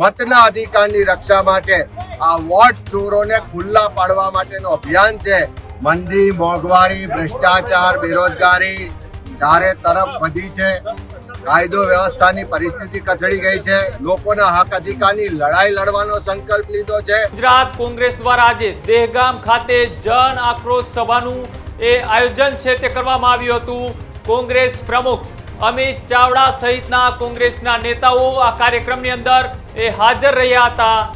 મતના અધિકારની રક્ષા માટે આ વોટ ચોરોને ખુલ્લા પાડવા માટેનું અભિયાન છે. મંદી, મોંઘવારી, ભ્રષ્ટાચાર, બેરોજગારી ચારે તરફ વધી છે. કાયદો વ્યવસ્થાની પરિસ્થિતિ કથળી ગઈ છે. લોકોના હક અધિકારની લડાઈ લડવાનો સંકલ્પ લીધો છે. ગુજરાત કોંગ્રેસ દ્વારા આજે દેહગામ ખાતે જન આક્રોશ સભાનું એ આયોજન છે તે કરવામાં આવ્યું હતું. કોંગ્રેસ પ્રમુખ અમિત ચાવડા સહિતના કોંગ્રેસના નેતાઓ આ કાર્યક્રમની અંદર એ હાજર રહ્યા હતા.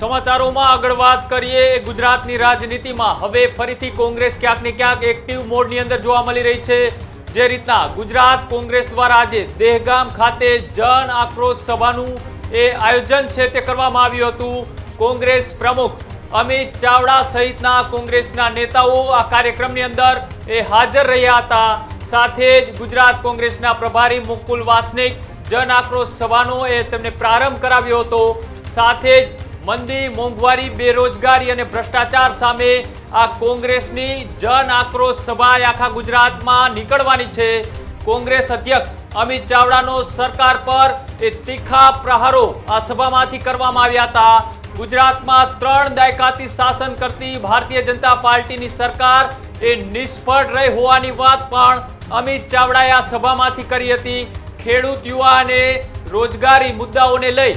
સમાચારોમાં આગળ વાત કરીએ ગુજરાતની રાજનીતિમાં. હવે ફરીથી કોંગ્રેસ ક્યાંક ને ક્યાંક એક્ટિવ મોડની અંદર જોવા મળી રહી છે. જે રીતના ગુજરાત કોંગ્રેસ દ્વારા આજે દહેગામ ખાતે જન આક્રોશ સભાનું એ આયોજન છે તે કરવામાં આવ્યું હતું. કોંગ્રેસ પ્રમુખ અમિત ચાવડા સહિતના કોંગ્રેસના નેતાઓ આ કાર્યક્રમની અંદર એ હાજર રહ્યા હતા. સાથે જ ગુજરાત કોંગ્રેસના પ્રભારી મુકુલ વાસનિક જન આક્રોશ સભાનો એ તેમને પ્રારંભ કરાવ્યો હતો. સાથે જ મંદી, મોંઘવારી, બેરોજગારી અને ભ્રષ્ટાચાર સામે આ કોંગ્રેસની જન આક્રોશ સભા આખા ગુજરાતમાં નીકળવાની છે. કોંગ્રેસ અધ્યક્ષ અમિત ચાવડાનો સરકાર પર એ તીખા પ્રહારો આ સભામાંથી કરવામાં આવ્યા હતા. ગુજરાતમાં ત્રણ દાયકાથી શાસન કરતી ભારતીય જનતા પાર્ટીની સરકાર એ નિષ્ફળ રહી હોવાની વાત પણ અમિત ચાવડાએ આ સભામાંથી કરી હતી. ખેડૂત યુવા અને રોજગારી મુદ્દાઓને લઈ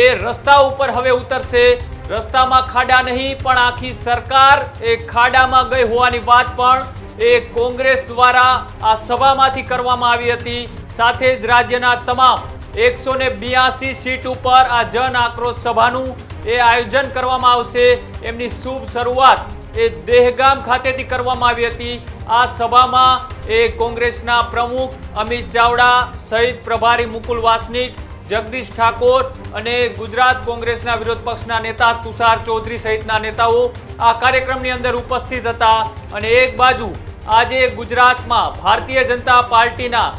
એ રસ્તા ઉપર હવે ઉતરશે. રસ્તામાં ખાડા નહીં, પણ આખી સરકાર એ ખાડામાં ગઈ હોવાની વાત પણ એ કોંગ્રેસ દ્વારા આ સભામાંથી કરવામાં આવી હતી. સાથે જ રાજ્યના તમામ એકસો ને બ્યાસી સીટ ઉપર આ જન આક્રોશ સભાનું એ આયોજન કરવામાં આવશે. એમની શુભ શરૂઆત એ દેહગામ ખાતેથી કરવામાં આવી હતી. આ સભામાં એ કોંગ્રેસના પ્રમુખ અમિત ચાવડા સહિત પ્રભારી મુકુલ વાસનિક, જગદીશ ઠાકોર અને ગુજરાત કોંગ્રેસના વિરોધ પક્ષના નેતા તુષાર ચૌધરી સહિતના નેતાઓ આ કાર્યક્રમની અંદર ઉપસ્થિત હતા. અને એક બાજુ આજે ગુજરાતમાં ભારતીય જનતા પાર્ટીના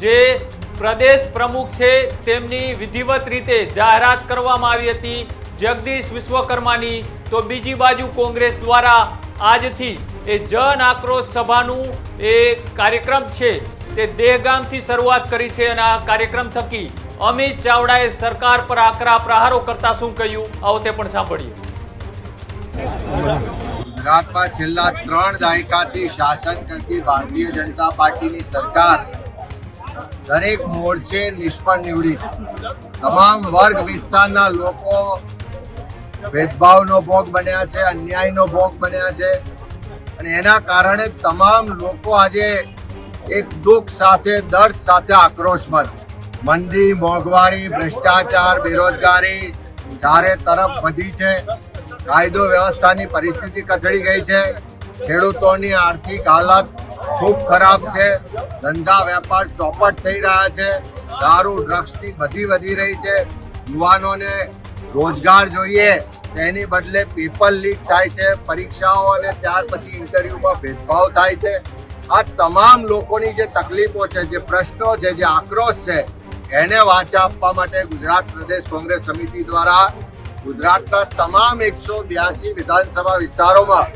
જે પ્રદેશ પ્રમુખ છે, તેમની વિધિવત રીતે જાહેરાત કરવામાં આવી હતી જગદીશ વિશ્વકર્માની. તો બીજી બાજુ કોંગ્રેસ દ્વારા આજથી એ જન આક્રોશ સભાનું એ કાર્યક્રમ છે, તે દેહગામથી શરૂઆત કરી છે અને આ કાર્યક્રમ થકી અમિત ચાવડાએ સરકાર પર આકરા પ્રહારો કરતા શું કહ્યું? આવો તે પણ સાંભળીએ. ગુજરાતમાં છેલ્લા ત્રણ દાયકાથી શાસન કરતી ભારતીય જનતા પાર્ટીની સરકાર દરેક મોરચે નિષ્ફળ નીવડી. તમામ વર્ગ વિસ્તારના લોકો ભેદભાવનો ભોગ બન્યા છે, અન્યાયનો ભોગ બન્યા છે અને એના કારણે તમામ લોકો આજે એક દુઃખ સાથે, દર્દ સાથે આક્રોશમાં છે. મંદી, મોંઘવારી, ભ્રષ્ટાચાર, બેરોજગારી ચારે તરફ વધી છે. કાયદો વ્યવસ્થાની પરિસ્થિતિ કથળી ગઈ છે. ખેડૂતોની આર્થિક હાલત ખૂબ ખરાબ છે. ધંધા વેપાર ચોપટ થઈ રહ્યા છે. દારૂ ડ્રગ્સની બધી વધી રહી છે. યુવાનોને રોજગાર જોઈએ. તેની બદલે પેપર લીક થાય છે. પરીક્ષાઓ અને ત્યાર પછી ઇન્ટરવ્યુમાં ભેદભાવ થાય છે. આ તમામ લોકોની જે તકલીફો છે, જે પ્રશ્નો છે, જે આક્રોશ છે, એને વાચા આપવા માટે ગુજરાત પ્રદેશ કોંગ્રેસ સમિતિ દ્વારા ગુજરાતના તમામ એકસો બ્યાસી વિધાનસભા વિસ્તારોમાં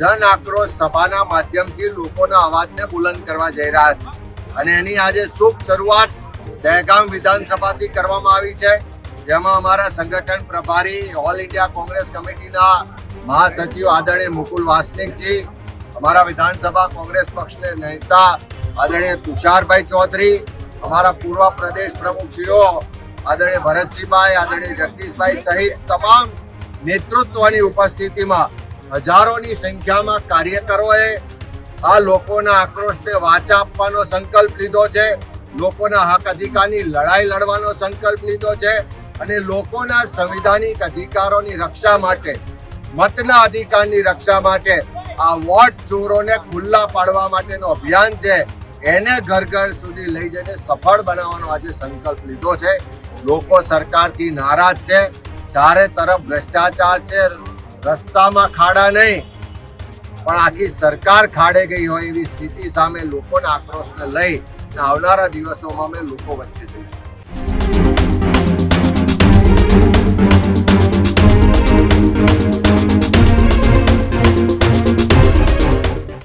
જન આક્રોશ સભાના માધ્યમથી લોકોના અવાજને બુલંદ કરવા જઈ રહ્યા છે. અને એની આજે શુભ શરૂઆત દહેગામ વિધાનસભાથી કરવામાં આવી છે. જેમાં અમારા સંગઠન પ્રભારી ઓલ ઇન્ડિયા કોંગ્રેસ કમિટીના મહાસચિવ આદરણીય મુકુલ વાસનિકજી, અમારા વિધાનસભા કોંગ્રેસ પક્ષના નેતા આદરણીય તુષારભાઈ ચૌધરી, અમારા પૂર્વ પ્રદેશ પ્રમુખશ્રીઓ આદરણીય ભરતસિંહભાઈ, આદરણીય જગદીશભાઈ સહિત તમામ નેતૃત્વની ઉપસ્થિતિમાં હજારોની સંખ્યામાં કાર્યકરોએ આ લોકોના આક્રોશને વાચા આપવાનો સંકલ્પ લીધો છે. લોકોના હક અધિકારની લડાઈ લડવાનો સંકલ્પ લીધો છે અને લોકોના સંવિધાનિક અધિકારોની રક્ષા માટે, મતના અધિકારની રક્ષા માટે આ વોટ ચોરોને ખુલ્લા પાડવા માટેનું અભિયાન છે. એને ઘર ઘર સુધી લઈ જઈને સફળ બનાવવાનો આજે સંકલ્પ લીધો છે. લોકો સરકારથી નારાજ છે. ચારે તરફ ભ્રષ્ટાચાર છે. રસ્તામાં ખાડા નહીં. પણ આખી સરકાર ખાડે ગઈ હોય એવી સ્થિતિ સામે લોકોના આક્રોશને લઈ આવનારા દિવસોમાં અમે લોકો વચ્ચે જઈશું.